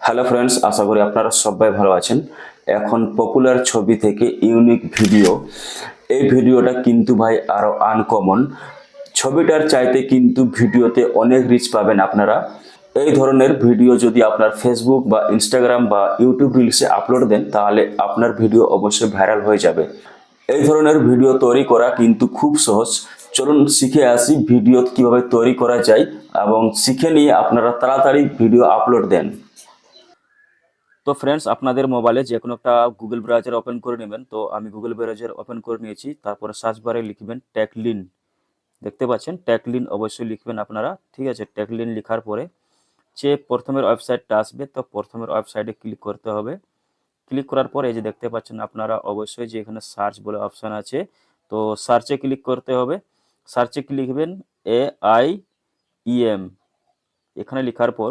Hello friends আশা করি আপনারা সবাই ভালো আছেন। এখন পপুলার ছবি থেকে ইউনিক ভিডিও এই ভিডিওটা কিন্তু ভাই আরও আনকমন ছবিটার চাইতে কিন্তু ভিডিওতে অনেক রিচ পাবেন আপনারা। এই ধরনের ভিডিও যদি আপনার ফেসবুক বা ইনস্টাগ্রাম বা ইউটিউব রিলসে আপলোড দেন, তাহলে আপনার ভিডিও অবশ্যই ভাইরাল হয়ে যাবে। এই ধরনের ভিডিও তৈরি করা কিন্তু খুব সহজ। চলুন শিখে আসি ভিডিও কীভাবে তৈরি করা যায় এবং শিখে নিয়ে আপনারা তাড়াতাড়ি ভিডিও আপলোড দেন। তো ফ্রেন্ডস আপনাদের মোবাইলে যে কোনো একটা গুগল ব্রাউজার ওপেন করে নেবেন। তো আমি গুগল ব্রাউজার ওপেন করে নিয়েছি। তারপরে সার্চ বারে লিখবেন ট্যাকলিন দেখতে পাচ্ছেন? ট্যাকলিন অবশ্যই লিখবেন আপনারা। ঠিক আছে? ট্যাকলিন লেখার পরে যে প্রথমের ওয়েবসাইটটা আসবে, তো প্রথমের ওয়েবসাইটে ক্লিক করতে হবে। ক্লিক করার পরে এই যে দেখতে পাচ্ছেন আপনারা, অবশ্যই যে এখানে সার্চ বলে অপশান আছে, তো সার্চে ক্লিক করতে হবে। সার্চে লিখবেন এ আই ইএম এখানে লেখার পর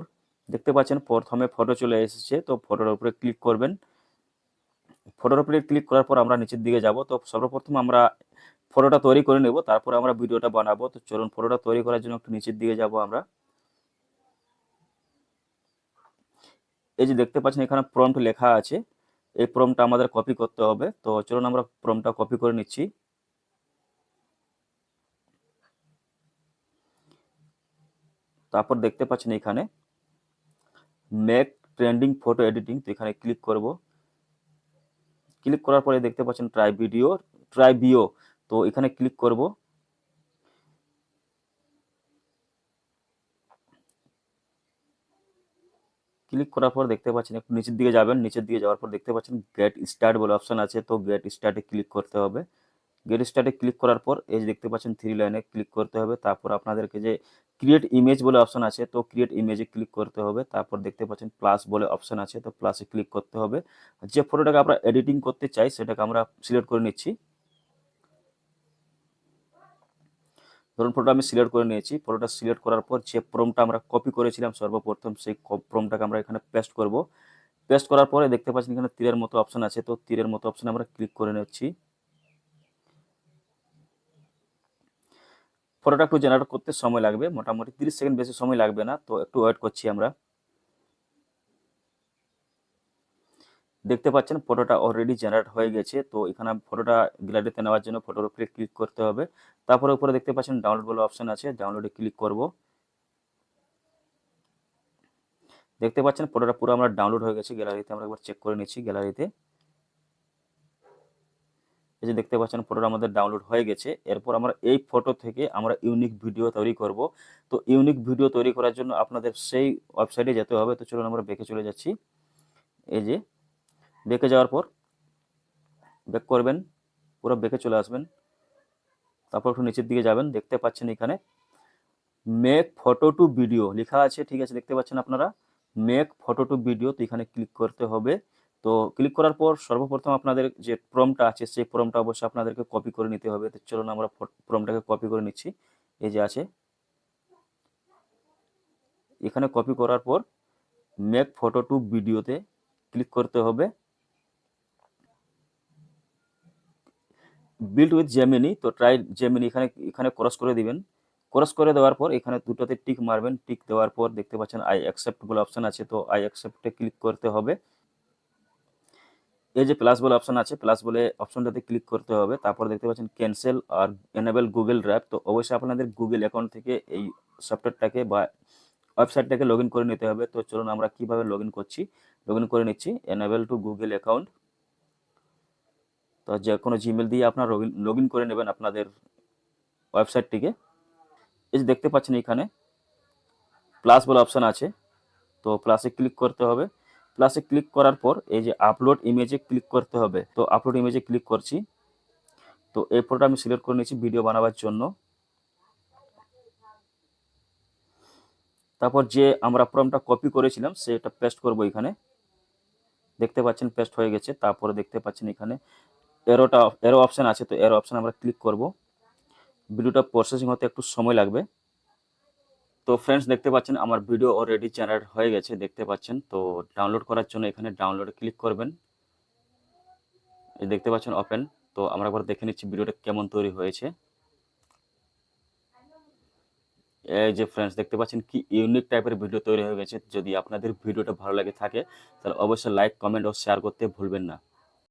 দেখতে পাচ্ছেন প্রথমে ফটো চলে এসেছে, তো ফটোর উপরে ক্লিক করবেন। ফটোর উপরে ক্লিক করার পর আমরা নিচের দিকে যাব, তো সর্বপ্রথম আমরা ফটোটা তৈরি করে নেব, তারপর আমরা ভিডিওটা বানাবো। তো চলুন ফটোটা তৈরি করার জন্য একটু নিচের দিকে যাব আমরা। এই যে দেখতে পাচ্ছেন এখানে প্রম্পট লেখা আছে, এই প্রম্পটটা আমাদের কপি করতে হবে। তো চলুন আমরা প্রম্পটটা কপি করে নিচ্ছি। তারপর দেখতে পাচ্ছেন এখানে মেক ট্রেন্ডিং ফটো এডিটিং তো এখানে ক্লিক করব। ক্লিক করার পরে দেখতে পাচ্ছেন ট্রাই ভিডিও ট্রাই বিও তো এখানে ক্লিক করব। ক্লিক করার পর দেখতে পাচ্ছেন একটু নিচের দিকে যাবেন, নিচের দিকে যাওয়ার পর দেখতে পাচ্ছেন গেট স্টার্ট বলে অপশন আছে, তো গেট স্টার্টে ক্লিক করতে হবে। গেট স্টার্টে ক্লিক করার পর, এই যে দেখতে পাচ্ছেন থ্রি লাইনে ক্লিক করতে হবে। তারপর আপনাদেরকে যে ক্রিয়েট ইমেজ বলে অপশন আছে, তো ক্রিয়েট ইমেজে ক্লিক করতে হবে। তারপর দেখতে পাচ্ছেন প্লাস বলে অপশন আছে, তো প্লাসে ক্লিক করতে হবে। যে ফটোটাকে আমরা এডিটিং করতে চাই, সেটাকে আমরা সিলেক্ট করে নিচ্ছি। ধরুন ফটোটা আমি সিলেক্ট করে নিয়েছি। ফটোটা সিলেক্ট করার পর যে প্রমটা আমরা কপি করেছিলাম সর্বপ্রথম, সেই প্রমটাকে আমরা এখানে পেস্ট করব। পেস্ট করার পরে দেখতে পাচ্ছেন এখানে তীরের মতো অপশন আছে, তো তীরের মতো অপশন আমরা ক্লিক করে নিচ্ছি। ফটোটা একটু জেনারেট করতে সময় লাগবে, মোটামুটি তিরিশ সেকেন্ড বেশি সময় লাগবে না, তো একটু ওয়েট করছি আমরা। দেখতে পাচ্ছেন ফটোটা অলরেডি জেনারেট হয়ে গেছে, তো এখানে ফটোটা গ্যালারিতে নেওয়ার জন্য ফটোর উপরে ক্লিক করতে হবে। তারপরে উপরে দেখতে পাচ্ছেন ডাউনলোড বলে অপশন আছে ডাউনলোডে ক্লিক করব। দেখতে পাচ্ছেন ফটোটা পুরো আমরা ডাউনলোড হয়ে গেছে গ্যালারিতে আমরা একবার চেক করে নিচ্ছি গ্যালারিতে এই যে দেখতে পাচ্ছেন ফটোটা আমাদের ডাউনলোড হয়ে গেছে। এরপর আমরা এই ফটো থেকে আমরা ইউনিক ভিডিও তৈরি করব। তো ইউনিক ভিডিও তৈরি করার জন্য আপনাদের সেই ওয়েবসাইটে যেতে হবে। তো চলুন আমরা বেঁকে চলে যাচ্ছি। এই যে বেঁকে যাওয়ার পর বেক করবেন, পুরো বেঁকে চলে আসবেন। তারপর একটু নিচের দিকে যাবেন, দেখতে পাচ্ছেন এখানে মেক ফটো টু ভিডিও লেখা আছে, ঠিক আছে, দেখতে পাচ্ছেন আপনারা? মেক ফটো টু ভিডিও তো এখানে ক্লিক করতে হবে। তো ক্লিক করার পর সর্বপ্রথম আপনাদের যে প্রমটা আছে, সেই প্রমটা অবশ্যই আপনাদেরকে কপি করে নিতে হবে। তো চলুন আমরা প্রমটাকে কপি করে নিচ্ছি। এই যে আছে। এখানে কপি করার পর মেক ফটো টু ভিডিওতে ক্লিক করতে হবে। বিল্ড উইথ জেমিনি তো ট্রাই জেমিনি এখানে এখানে ক্রস করে দিবেন। ক্রস করে দেওয়ার পর এখানে দুটোতে টিক মারবেন। টিক দেওয়ার পর দেখতে পাচ্ছেন আই অ্যাকসেপ্ট বলে অপশন আছে, তো আই অ্যাকসেপ্টে ক্লিক করতে হবে। এই যে প্লাস বলে অপশন আছে প্লাস বলে অপশনটাতে ক্লিক করতে হবে। তারপর দেখতে পাচ্ছেন ক্যান্সেল আর এনেবেল গুগল ড্রাইভ তো অবশ্যই আপনাদের গুগল অ্যাকাউন্ট থেকে এই সফটওয়্যারটাকে বা ওয়েবসাইটটাকে লগ করে নিতে হবে। তো চলুন আমরা কীভাবে লগ করছি? লগ করে নিচ্ছি এনেবেল টু গুগল অ্যাকাউন্ট তো যে কোনো জিমেল দিয়ে আপনারা লগ ইন করে নেবেন আপনাদের ওয়েবসাইটটিকে এই যে দেখতে পাচ্ছেন এখানে প্লাস বলে অপশান আছে। তো প্লাসে ক্লিক করতে হবে। প্লাসে ক্লিক করার পর এই যে আপলোড ইমেজে ক্লিক করতে হবে। তো আপলোড ইমেজে ক্লিক করছি। তো ফটোটা আমি সিলেক্ট করে নিয়েছি ভিডিও বানাবার জন্য। তারপর যে আমরা ফর্মটা কপি করেছিলাম, সেটা পেস্ট করব এখানে। দেখতে পাচ্ছেন পেস্ট হয়ে গেছে, তারপরে দেখতে পাচ্ছেন এখানে এরোটা এরো অপশান আছে, তো এরো অপশান আমরা ক্লিক করব। ভিডিওটা প্রসেসিং হতে একটু সময় লাগবে। তো ফ্রেন্ডস দেখতে পাচ্ছেন, আমার ভিডিও অলরেডি জেনারেট হয়ে গেছে, দেখতে পাচ্ছেন। তো ডাউনলোড করার জন্য এখানে ডাউনলোডে ক্লিক করবেন। দেখতে পাচ্ছেন ওপেন তো আমরা একবার দেখে নিচ্ছি ভিডিওটা কেমন তৈরি হয়েছে। এই যে ফ্রেন্ডস দেখতে পাচ্ছেন কি ইউনিক টাইপের ভিডিও তৈরি হয়ে গেছে। যদি আপনাদের ভিডিওটা ভালো লাগে থাকে, তাহলে অবশ্যই লাইক কমেন্ট ও শেয়ার করতে ভুলবেন না।